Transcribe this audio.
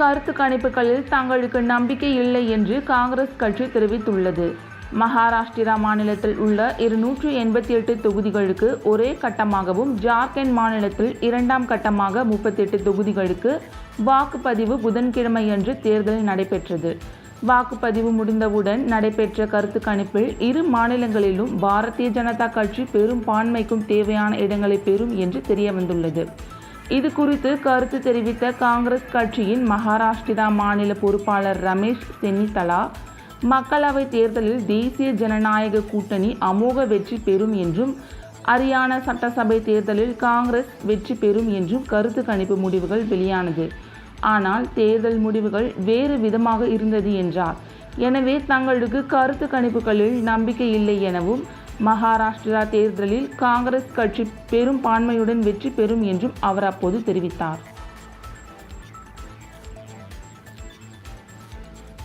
கருத்து கணிப்புகளில் தங்களுக்கு நம்பிக்கை இல்லை என்று காங்கிரஸ் கட்சி தெரிவித்துள்ளது. மகாராஷ்டிரா மாநிலத்தில் உள்ள இருநூற்று எண்பத்தி எட்டு தொகுதிகளுக்கு ஒரே கட்டமாகவும் ஜார்க்கண்ட் மாநிலத்தில் இரண்டாம் கட்டமாக முப்பத்தெட்டு தொகுதிகளுக்கு வாக்குப்பதிவு புதன்கிழமையன்று தேர்தல் நடைபெற்றது. வாக்குப்பதிவு முடிந்தவுடன் நடைபெற்ற கருத்து கணிப்பில் இரு மாநிலங்களிலும் பாரதிய ஜனதா கட்சி பெரும் பான்மைக்கும் தேவையான இடங்களை பெறும் என்று தெரியவந்துள்ளது. இது குறித்து கருத்து தெரிவித்த காங்கிரஸ் கட்சியின் மகாராஷ்டிரா மாநில பொறுப்பாளர் ரமேஷ் சென்னிதலா மக்களவைத் தேர்தலில் தேசிய ஜனநாயக கூட்டணி அமோக வெற்றி பெறும் என்றும் ஹரியானா சட்டசபை தேர்தலில் காங்கிரஸ் வெற்றி பெறும் என்றும் கருத்து கணிப்பு முடிவுகள் வெளியானது. ஆனால் தேர்தல் முடிவுகள் வேறு விதமாக இருந்தது என்றார். எனவே தங்களுக்கு கருத்து கணிப்புகளில் நம்பிக்கை இல்லை எனவும் மகாராஷ்டிரா தேர்தலில் காங்கிரஸ் கட்சி பெரும்பான்மையுடன் வெற்றி பெறும் என்றும் அவர் அப்போது தெரிவித்தார்.